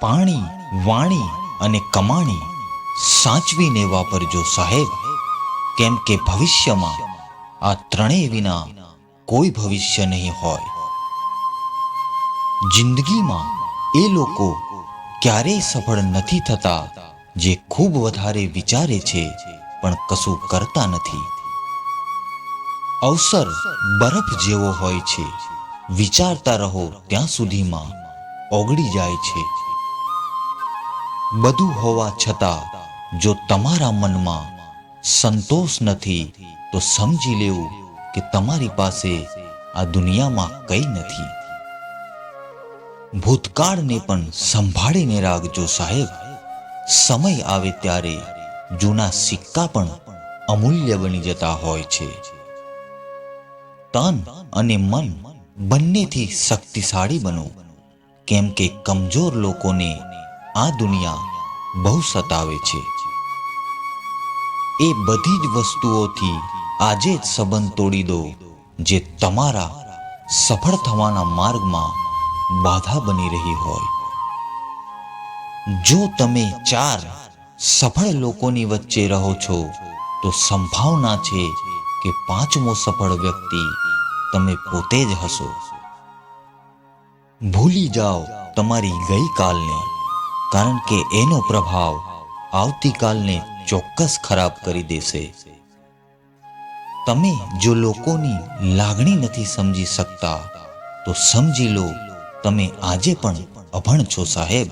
પાણી, વાણી અને કમાણી સાચવીને વાપરજો સાહેબ. કેમ કે ભવિષ્યમાં આ ત્રણેય વિના કોઈ ભવિષ્ય નહીં હોય. જિંદગીમાં એ લોકો ક્યારેય સફળ નથી થતા જે ખૂબ વધારે વિચારે છે, પણ કશું કરતા નથી. અવસર બરફ જેવો હોય છે. વિચારતા રહો ત્યાં સુધીમાં ઓગળી જાય છે. બધું હોવા છતાં, જો તમારા મનમાં સંતોષ નથી, તો સમજી લેવું કે તમારી પાસે આ દુનિયામાં કંઈ નથી. ભૂતકાળને પણ સંભાળીને રાખજો સાહેબ. સમય આવે ત્યારે જૂના સિક્કા પણ અમૂલ્ય બની જતા હોય છે. તન અને મન બંનેથી શક્તિશાળી બનો. કેમ કે કમજોર લોકોને આ દુનિયા બહુ સતાવે છે. એ બધી જ વસ્તુઓથી આજે જ સંબંધ તોડી દો, જે તમારા સફળ થવાના માર્ગમાં બાધા બની રહી હોય. જો તમે ચાર સફળ લોકોની વચ્ચે રહો છો, તો સંભાવના છે કે પાંચમો સફળ વ્યક્તિ તમે પોતે જ હશો. ભૂલી જાઓ તમારી ગઈકાલને. કારણ કે એનો પ્રભાવ આવતીકાલને ચોક્કસ ખરાબ કરી દેશે. તમે જો લોકોની લાગણી નથી સમજી શકતા, તો સમજી લો, તમે આજે પણ અભણ છો સાહેબ.